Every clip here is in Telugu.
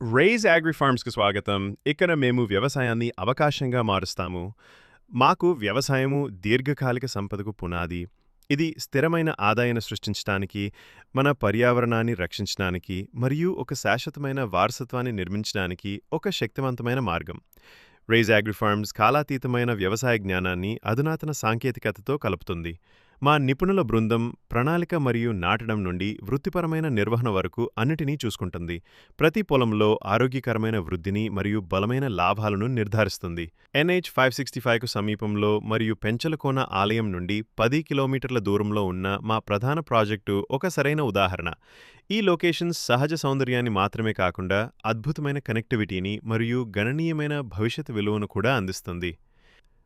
రేజ్ అగ్రి ఫార్మ్స్కి స్వాగతం ఇక్కడ మేము వ్యవసాయాన్ని అవకాశంగా మారుస్తాము మాకు వ్యవసాయము దీర్ఘకాలిక సంపదకు పునాది ఇది స్థిరమైన ఆదాయాన్ని సృష్టించడానికి మన పర్యావరణాన్ని రక్షించడానికి మరియు ఒక శాశ్వతమైన వారసత్వాన్ని నిర్మించడానికి ఒక శక్తివంతమైన మార్గం రేజ్ అగ్రి ఫార్మ్స్ కాలాతీతమైన వ్యవసాయ జ్ఞానాన్ని అధునాతన సాంకేతికతతో కలుపుతుంది మా నిపుణుల బృందం ప్రణాళిక మరియు నాటడం నుండి వృత్తిపరమైన నిర్వహణ వరకు అన్నిటినీ చూసుకుంటుంది. ప్రతి పొలంలో ఆరోగ్యకరమైన వృద్ధిని మరియు బలమైన లాభాలను నిర్ధారిస్తుంది. ఎన్హెచ్ ఫైవ్ సిక్స్టీ ఫైవ్కు సమీపంలో మరియు పెంచలకోన ఆలయం నుండి పది కిలోమీటర్ల దూరంలో ఉన్న మా ప్రధాన ప్రాజెక్టు ఒక సరైన ఉదాహరణ. ఈ లొకేషన్స్ సహజ సౌందర్యాన్ని మాత్రమే కాకుండా అద్భుతమైన కనెక్టివిటీని మరియు గణనీయమైన భవిష్యత్ విలువను కూడా అందిస్తుంది.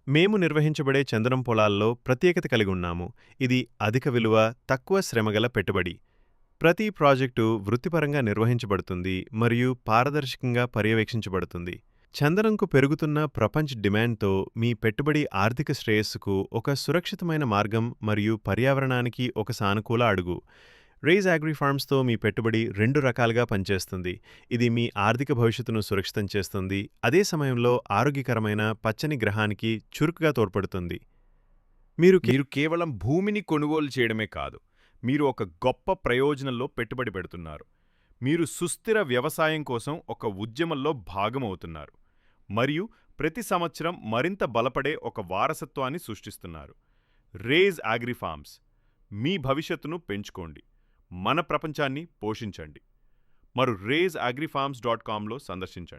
మేము నిర్వహించబడే చందనం పొలాల్లో ప్రత్యేకత కలిగి ఉన్నాము. ఇది అధిక విలువ తక్కువ శ్రమగల పెట్టుబడి. ప్రతి ప్రాజెక్టు వృత్తిపరంగా నిర్వహించబడుతుంది మరియు పారదర్శకంగా పర్యవేక్షించబడుతుంది. చందనంకు పెరుగుతున్న ప్రపంచ డిమాండ్తో మీ పెట్టుబడి ఆర్థిక శ్రేయస్సుకు ఒక సురక్షితమైన మార్గం మరియు పర్యావరణానికి ఒక సానుకూల అడుగు. రేజ్ అగ్రి ఫార్మ్స్తో మీ పెట్టుబడి రెండు రకాలుగా పనిచేస్తుంది. ఇది మీ ఆర్థిక భవిష్యత్తును సురక్షితం చేస్తుంది. అదే సమయంలో ఆరోగ్యకరమైన పచ్చని గ్రహానికి చురుకుగా తోడ్పడుతుంది. మీరు మీరు కేవలం భూమిని కొనుగోలు చేయడమే కాదు మీరు ఒక గొప్ప ప్రయోజనంలో పెట్టుబడి పెడుతున్నారు. మీరు సుస్థిర వ్యవసాయం కోసం ఒక ఉద్యమంలో భాగమవుతున్నారు. మరియు ప్రతి సంవత్సరం మరింత బలపడే ఒక వారసత్వాన్ని సృష్టిస్తున్నారు. రేజ్ అగ్రిఫార్మ్స్ మీ భవిష్యత్తును పెంచుకోండి. మన ప్రపంచాన్ని పోషించండి. మరు రేజ్ అగ్రిఫార్మ్స్ డాట్ కామ్లో సందర్శించండి.